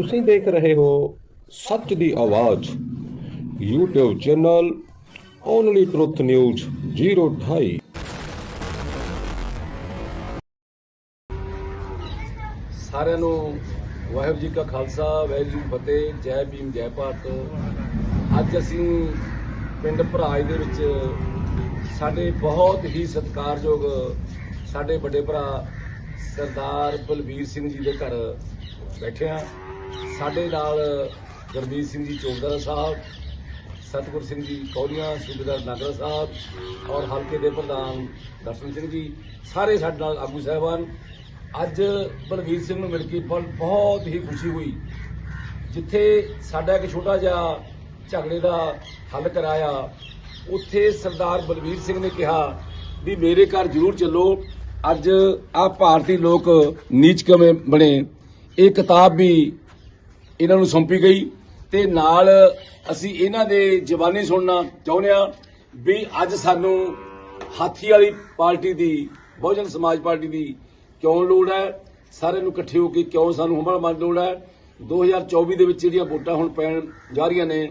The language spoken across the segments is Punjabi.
ਤੁਸੀਂ ਦੇਖ ਰਹੇ ਹੋ ਸੱਚ ਦੀ ਆਵਾਜ਼। YouTube channel only truth news 028 ਸਾਰਿਆਂ ਨੂੰ ਵਾਹਿਗੁਰੂ ਜੀ ਕਾ ਖਾਲਸਾ, ਵਾਹਿਗੁਰੂ ਜੀ ਕੀ ਫਤਿਹ, ਜੈ ਭੀਮ, ਜੈ ਭਾਰਤ। ਅੱਜ ਅਸੀਂ ਪਿੰਡ ਭਰਾਜ ਦੇ ਵਿੱਚ ਸਾਡੇ ਬਹੁਤ ਹੀ ਸਤਿਕਾਰਯੋਗ ਸਾਡੇ ਵੱਡੇ ਭਰਾ ਸਰਦਾਰ ਬਲਬੀਰ ਸਿੰਘ ਜੀ ਦੇ ਘਰ ਬੈਠੇ ਆ ਸਾਡੇ ਨਾਲ ਗੁਰਮੀਤ ਸਿੰਘ ਜੀ ਚੌਧਰਾ ਸਾਹਿਬ, ਸਤਿਗੁਰ ਸਿੰਘ ਜੀ ਕੌਲੀਆਂ, ਸੂਬੇਦਾਰ ਨਗਰ ਸਾਹਿਬ ਔਰ ਹਲਕੇ ਦੇ ਪ੍ਰਧਾਨ ਦਰਸ਼ਨ ਸਿੰਘ ਜੀ, ਸਾਰੇ ਸਾਡੇ ਨਾਲ ਆਗੂ ਸਾਹਿਬਾਨ। ਅੱਜ ਬਲਵੀਰ ਸਿੰਘ ਨੂੰ ਮਿਲ ਕੇ ਬਹੁਤ ਬਹੁਤ ਹੀ ਖੁਸ਼ੀ ਹੋਈ, ਜਿੱਥੇ ਸਾਡਾ ਇੱਕ ਛੋਟਾ ਜਿਹਾ ਝਗੜੇ ਦਾ ਹੱਲ ਕਰਾਇਆ, ਉੱਥੇ ਸਰਦਾਰ ਬਲਵੀਰ ਸਿੰਘ ਨੇ ਕਿਹਾ ਵੀ ਮੇਰੇ ਘਰ ਜ਼ਰੂਰ ਚੱਲੋ। ਅੱਜ ਆ ਭਾਰਤੀ ਲੋਕ ਨੀਚ ਕਿਵੇਂ ਬਣੇ। ਇਹ ਕਿਤਾਬ ਵੀ ਇਹਨਾਂ ਨੂੰ ਸੌਂਪੀ ਗਈ ਤੇ ਨਾਲ ਅਸੀਂ ਇਹਨਾਂ ਦੇ ਜ਼ਬਾਨੀ ਸੁਣਨਾ ਚਾਹੁੰਦੇ ਆ ਵੀ ਅੱਜ ਸਾਨੂੰ ਹਾਥੀ ਵਾਲੀ ਪਾਰਟੀ ਦੀ, ਬਹੁਜਨ ਸਮਾਜ ਪਾਰਟੀ ਦੀ ਕਿਉਂ ਲੋੜ ਹੈ? ਸਾਰਿਆਂ ਨੂੰ ਇਕੱਠੇ ਹੋ ਕੇ ਕਿਉਂ ਸਾਨੂੰ ਹਮਲਾ ਮੰਨ ਲੋੜ ਹੈ? 2024 ਦੇ ਵਿੱਚ ਜਿਹੜੀਆਂ ਵੋਟਾਂ ਹੁਣ ਪੈਣ ਜਾ ਰਹੀਆਂ ਨੇ,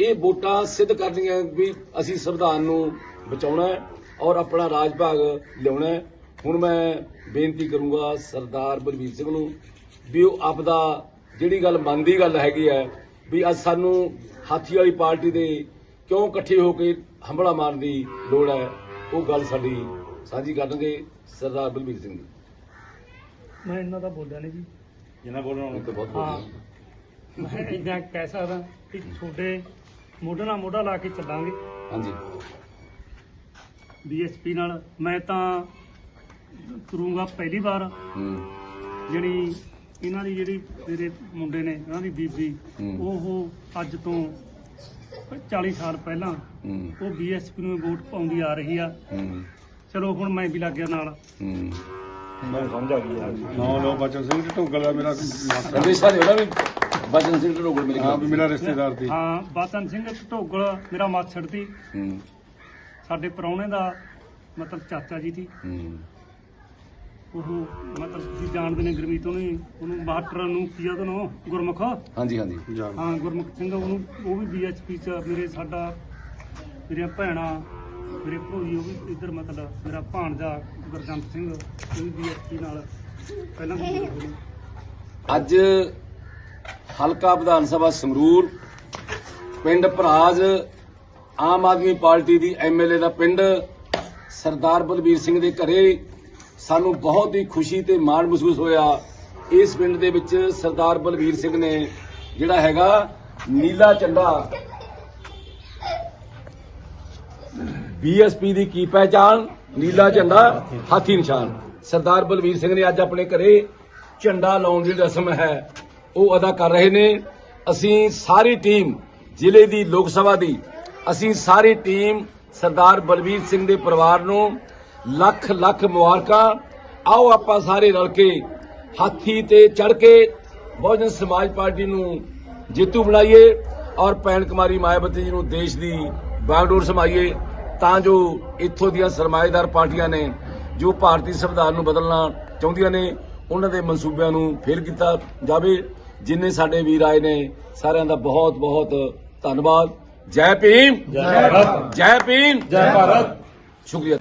ਇਹ ਵੋਟਾਂ ਸਿੱਧ ਕਰਨੀਆਂ ਵੀ ਅਸੀਂ ਸੰਵਿਧਾਨ ਨੂੰ ਬਚਾਉਣਾ ਹੈ ਔਰ ਆਪਣਾ ਰਾਜ ਭਾਗ ਲਿਆਉਣਾ ਹੈ। ਹੁਣ ਮੈਂ ਬੇਨਤੀ ਕਰੂੰਗਾ ਸਰਦਾਰ ਬਲਵੀਰ ਸਿੰਘ ਨੂੰ ਵੀ ਉਹ ਆਪਦਾ ਜਿਹੜੀ ਗੱਲ ਮੰਨਦੀ ਗੱਲ ਹੈਗੀ ਹੈ ਵੀ ਅੱਜ ਸਾਨੂੰ ਹਾਥੀ ਵਾਲੀ ਪਾਰਟੀ ਦੇ ਕਿਉਂ ਇਕੱਠੇ ਹੋ ਕੇ ਹਮਲਾ ਮਾਰਨ ਦੀ ਲੋੜ ਹੈ ਉਹ ਗੱਲ ਸਾਡੀ ਸਾਂਝੀ ਕਰਨਗੇ ਸਰਦਾਰ ਬਲਵੀਰ ਸਿੰਘ ਜੀ। ਮੈਂ ਇਹਨਾਂ ਦਾ ਬੋਲਿਆ ਨਹੀਂ ਜੀ। ਜਿਨ੍ਹਾਂ ਬੋਲਣਾ ਉਹਨਾਂ ਬਹੁਤ ਹਾਂ। ਬੋਲਣਾ ਮੈਂ ਇਦਾਂ ਕਹਿ ਸਕਦਾ ਕਿ ਤੁਹਾਡੇ ਮੋਢੇ ਨਾਲ ਮੋਢਾ ਲਾ ਕੇ ਚੱਲਾਂਗੇ। ਹਾਂਜੀ। ਬੀਐਸਪੀ ਨਾਲ। ਮੈਂ ਤਾਂ ਕਰੂੰਗਾ ਪਹਿਲੀ ਵਾਰ। ਹੂੰ। ਜਿਹੜੀ ਇਹਨਾਂ ਦੀ ਜਿਹੜੀ ਮੇਰੇ ਮੁੰਡੇ ਨੇ ਇਹਨਾਂ ਦੀ ਬੀਬੀ ਹੂੰ। ਉਹ ਅੱਜ ਤੋਂ 40 ਸਾਲ ਪਹਿਲਾਂ ਹੂੰ। ਉਹ ਬੀਐਸਪੀ ਨੂੰ ਵੋਟ ਪਾਉਂਦੀ ਆ ਰਹੀ ਆ। ਹੂੰ। ਚਲੋ ਹੁਣ ਮੈਂ ਵੀ ਲੱਗ ਗਿਆ ਨਾਲ। ਹੂੰ। ਮੈਂ ਸਮਝ ਆ ਗਿਆ ਨੌ ਲੋ ਬਚਨ ਸਿੰਘ ਢੋਗਲ ਆ ਮੇਰਾ ਮਾਸਟਰ ਸੰਦੇਸ਼ਾ ਦੇ ਉਹਨਾਂ ਵੀ ਬਚਨ ਸਿੰਘ ਢੋਗਲ ਮੇਰੇ ਹਾਂ ਵੀ ਮੇਰਾ ਰਿਸ਼ਤੇਦਾਰ ਸੀ ਹਾਂ ਬਾਤਨ ਸਿੰਘ ਢੋਗਲ ਮੇਰਾ ਮਾਛੜ ਸੀ ਹੂੰ। ਸਾਡੇ ਪ੍ਰਾਹੁਣੇ ਦਾ ਮਤਲਬ ਚਾਚਾ ਜੀ ਸੀ ਹੂੰ। ਉਹ ਮਤਲਬ ਤੁਸੀਂ ਜਾਣਦੇ ਨੇ ਗੁਰਮੀਤ ਉਹਨੂੰ ਹੀ, ਉਹਨੂੰ ਮਾਸਟਰ ਨੂੰ ਕੀ ਆ ਉਹਦਾ ਨਾਮ? ਗੁਰਮੁਖ? ਹਾਂਜੀ ਹਾਂਜੀ। ਹਾਂ ਗੁਰਮੁਖ ਸਿੰਘ ਉਹਨੂੰ ਉਹ ਵੀ ਬੀਐਚਪੀ ਚ ਮੇਰੇ ਸਾਡਾ ਮੇਰੀਆਂ ਭੈਣਾਂ ਮੇਰੇ ਭੋਜੀ ਉਹ ਵੀ ਇੱਧਰ ਮਤਲਬ ਮੇਰਾ ਭਾਣਜਾ ਗੁਰਜੰਤ ਸਿੰਘ ਉਹ ਵੀ ਬੀਐਚਪੀ ਨਾਲ ਪਹਿਲਾਂ ਤੋਂ ਜੁੜੇ ਨੇ। ਅੱਜ ਹਲਕਾ ਵਿਧਾਨ ਸਭਾ ਸੰਗਰੂਰ ਪਿੰਡ ਭਰਾਜ ਆਮ ਆਦਮੀ ਪਾਰਟੀ ਦੀ ਐਮਐਲਏ ਦਾ ਪਿੰਡ ਸਰਦਾਰ ਬਲਬੀਰ ਸਿੰਘ ਦੇ ਘਰੇ ਸਾਨੂੰ ਬਹੁਤ ਹੀ ਖੁਸ਼ੀ ਤੇ ਮਾਣ ਮਹਿਸੂਸ ਹੋਇਆ। ਇਸ ਪਿੰਡ ਦੇ ਵਿੱਚ ਸਰਦਾਰ ਬਲਬੀਰ ਸਿੰਘ ਨੇ ਜਿਹੜਾ ਹੈਗਾ ਨੀਲਾ ਝੰਡਾ ਬੀਐਸਪੀ ਦੀ ਕੀ ਪਹਿਚਾਨ ਨੀਲਾ ਝੰਡਾ ਹਾਥੀ ਨਿਸ਼ਾਨ। ਸਰਦਾਰ ਬਲਵੀਰ ਸਿੰਘ ਨੇ ਅੱਜ ਆਪਣੇ ਘਰੇ ਝੰਡਾ ਲਾਉਣ ਦੀ ਰਸਮ ਹੈ। ਉਹ ਅਦਾ ਕਰ ਰਹੇ ਨੇ। ਅਸੀਂ ਸਾਰੀ ਟੀਮ ਜ਼ਿਲ੍ਹੇ ਦੀ, ਲੋਕ ਸਭਾ ਦੀ, ਅਸੀਂ ਸਾਰੀ ਟੀਮ ਸਰਦਾਰ ਬਲਵੀਰ ਸਿੰਘ ਦੇ ਪਰਿਵਾਰ ਨੂੰ ਲੱਖ ਲੱਖ ਮੁਬਾਰਕਾਂ। ਆਓ ਆਪਾਂ ਸਾਰੇ ਰਲ ਕੇ ਹਾਥੀ ਤੇ ਚੜ ਕੇ ਬਹੁਜਨ ਸਮਾਜ ਪਾਰਟੀ ਨੂੰ ਜੇਤੂ ਬਣਾਈਏ ਔਰ ਭੈਣ ਕੁਮਾਰੀ ਮਾਇਆਵਤੀ ਜੀ ਨੂੰ ਦੇਸ਼ ਦੀ ਬਾਗਡੋਰ ਸਮਾਈਏ ਤਾਂ ਜੋ ਇੱਥੋਂ ਦੀਆਂ ਸਰਮਾਏਦਾਰ ਪਾਰਟੀਆਂ ਨੇ ਜੋ ਭਾਰਤੀ ਸੰਵਿਧਾਨ ਨੂੰ ਬਦਲਣਾ ਚਾਹੁੰਦੀਆਂ ਨੇ ਉਹਨਾਂ ਦੇ ਮਨਸੂਬਿਆਂ ਨੂੰ ਫੇਲ ਕੀਤਾ ਜਾਵੇ। ਜਿੰਨੇ ਸਾਡੇ ਵੀਰ ਆਏ ਨੇ ਸਾਰਿਆਂ ਦਾ ਬਹੁਤ ਬਹੁਤ ਧੰਨਵਾਦ। ਜੈ ਭੀਮ! ਜੈ ਭਾਰਤ! ਜੈ ਭੀਮ! ਜੈ ਭਾਰਤ! ਸ਼ੁਕਰੀਆ।